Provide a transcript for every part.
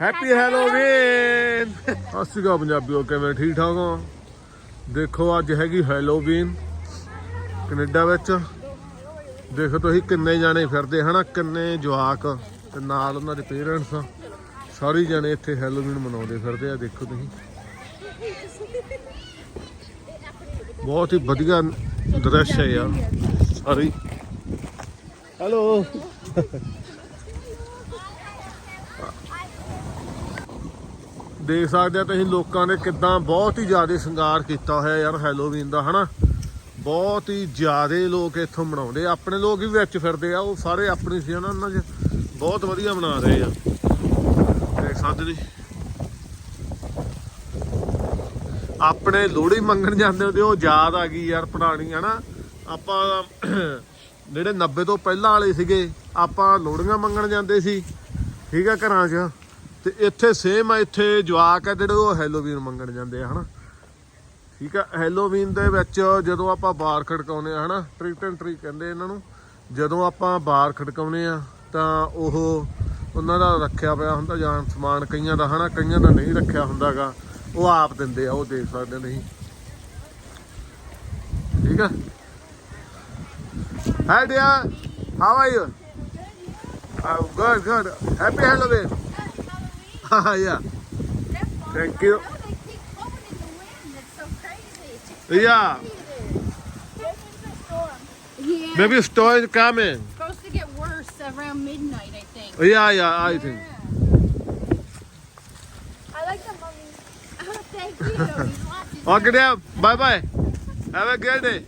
Happy Halloween ਅਸਿਗਾ ਪੰਜਾਬੀਓ ਕਿਵੇਂ ਠੀਕ ਠਾਕ ਹੋ? ਦੇਖੋ ਅੱਜ ਹੈਗੀ ਹੈਲੋਵੀਨ ਕੈਨੇਡਾ ਵਿੱਚ। ਦੇਖੋ ਤੁਸੀਂ ਕਿੰਨੇ ਜਾਣੇ ਫਿਰਦੇ ਹਨਾ? ਕਿੰਨੇ ਜਵਾਕ ਤੇ ਨਾਲ ਉਹਨਾਂ ਦੇ ਪੇਰੈਂਟਸ ਸਾਰੇ ਜਾਣੇ ਇੱਥੇ ਹੈਲੋਵੀਨ ਮਨਾਉਂਦੇ ਫਿਰਦੇ ਆ ਦੇਖੋ ਤੁਸੀਂ। ਬਹੁਤ ਹੀ ਵਧੀਆ ਦ੍ਰਿਸ਼ ਹੈ ਯਾਰ। ਸਾਰੀ ਹੈਲੋ ਦੇਖ ਸਕਦੇ ਆ ਤੁਸੀਂ ਲੋਕਾਂ ਨੇ ਕਿਦਾਂ ਬਹੁਤ ਹੀ ਜ਼ਿਆਦਾ ਸ਼ਿੰਗਾਰ ਕੀਤਾ ਹੋਇਆ ਯਾਰ ਹੈਲੋਵੀਨ ਦਾ, ਹਨਾ? ਬਹੁਤ ਹੀ ਜ਼ਿਆਦਾ ਲੋਕ ਇੱਥੋਂ ਮਨਾਉਂਦੇ ਆਪਣੇ ਲੋਕ ਵੀ ਵਿੱਚ ਫਿਰਦੇ ਆ, ਉਹ ਸਾਰੇ ਆਪਣੀ ਸੀ ਨਾ ਉਹਨਾਂ 'ਚ ਬਹੁਤ ਵਧੀਆ ਮਨਾ ਰਹੇ ਆ। ਦੇਖ ਸਕਦੇ ਜੀ ਆਪਣੇ ਲੋਹੜੀ ਮੰਗਣ ਜਾਂਦੇ ਹੁੰਦੇ, ਉਹ ਯਾਦ ਆ ਗਈ ਯਾਰ ਪੁਰਾਣੀ, ਹਨਾ? ਆਪਾਂ ਜਿਹੜੇ 90 ਤੋਂ ਪਹਿਲਾਂ ਵਾਲੇ ਸੀਗੇ, ਆਪਾਂ ਲੋਹੜੀਆਂ ਮੰਗਣ ਜਾਂਦੇ ਸੀ, ਠੀਕ ਆ ਘਰਾਂ 'ਚ? ਤੇ ਇੱਥੇ ਸੇਮ ਆ ਇੱਥੇ ਜਵਾਕ ਆ ਜਿਹੜੇ ਉਹ ਹੈਲੋਵੀਨ ਮੰਗਣ ਜਾਂਦੇ ਆ ਹਨਾ? ਠੀਕ ਆ? ਹੈਲੋਵੀਨ ਦੇ ਵਿੱਚ ਜਦੋਂ ਆਪਾਂ ਬਾਰ ਖੜਕਾਉਨੇ ਆ ਹਨਾ? ਟ੍ਰਿਕ ਐਂਡ ਟ੍ਰਿਕ ਕਹਿੰਦੇ ਇਹਨਾਂ ਨੂੰ। ਜਦੋਂ ਆਪਾਂ ਬਾਰ ਖੜਕਾਉਨੇ ਆ ਤਾਂ ਉਹ ਉਹਨਾਂ ਦਾ ਰੱਖਿਆ ਪਿਆ ਹੁੰਦਾ ਜਾਂ ਸਮਾਨ ਕਈਆਂ ਦਾ ਹਨਾ? ਕਈਆਂ ਦਾ ਨਹੀਂ ਰੱਖਿਆ ਹੁੰਦਾਗਾ। ਉਹ ਆਪ ਦਿੰਦੇ ਆ ਉਹ ਦੇਖ ਸਕਦੇ ਨਹੀਂ। ਠੀਕ ਆ? Hi dear, how are you? Oh, good, good. Happy Halloween. Ah, yeah. Thank you. They keep blowing in the wind. It's so crazy. Yeah, Yeah. maybe storm is coming. supposed to get worse around midnight, I think. Yeah, yeah, I think. I like the mummy. Oh, thank you. Okay, dear. Bye bye. Have a good day.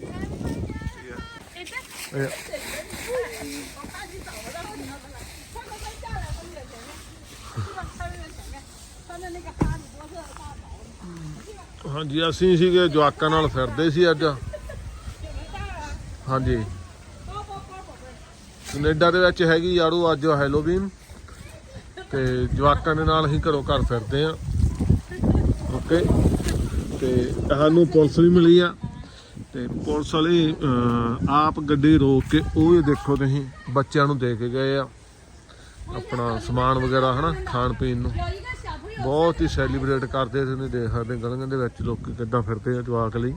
Yeah. ਹਾਂਜੀ, ਅਸੀਂ ਸੀਗੇ ਜਵਾਕਾਂ ਨਾਲ ਫਿਰਦੇ ਸੀ ਅੱਜ। ਹਾਂਜੀ। Canada ਦੇ ਵਿੱਚ ਹੈਗੀ ਯਾਰੂ ਅੱਜ ਹੈਲੋਵੀਨ ਤੇ ਜਵਾਕਾਂ ਦੇ ਨਾਲ ਅਸੀਂ ਘਰੋਂ ਘਰ ਫਿਰਦੇ ਆ ਓਕੇ। ਤੇ ਸਾਨੂੰ ਪੁਲਿਸ ਵੀ ਮਿਲੀ ਆ। ਤੇ ਪੁਲਿਸ ਵਾਲੇ ਆਪ ਗੱਡੀ ਰੋਕ ਕੇ ਉਹ ਵੀ ਦੇਖੋ ਤੁਸੀਂ, ਬੱਚਿਆਂ ਨੂੰ ਦੇ ਕੇ ਗਏ ਆ। ਆਪਣਾ ਸਮਾਨ ਵਗੈਰਾ, ਹਨਾ ਖਾਣ ਪੀਣ ਨੂੰ। ਬਹੁਤ ਹੀ ਸੈਲੀਬ੍ਰੇਟ ਕਰਦੇ ਤੁਸੀਂ ਦੇਖ ਸਕਦੇ ਗਲੀਆਂ ਦੇ ਵਿੱਚ ਲੋਕ ਕਿੱਦਾਂ ਫਿਰਦੇ ਆ ਜਵਾਕ ਲਈ।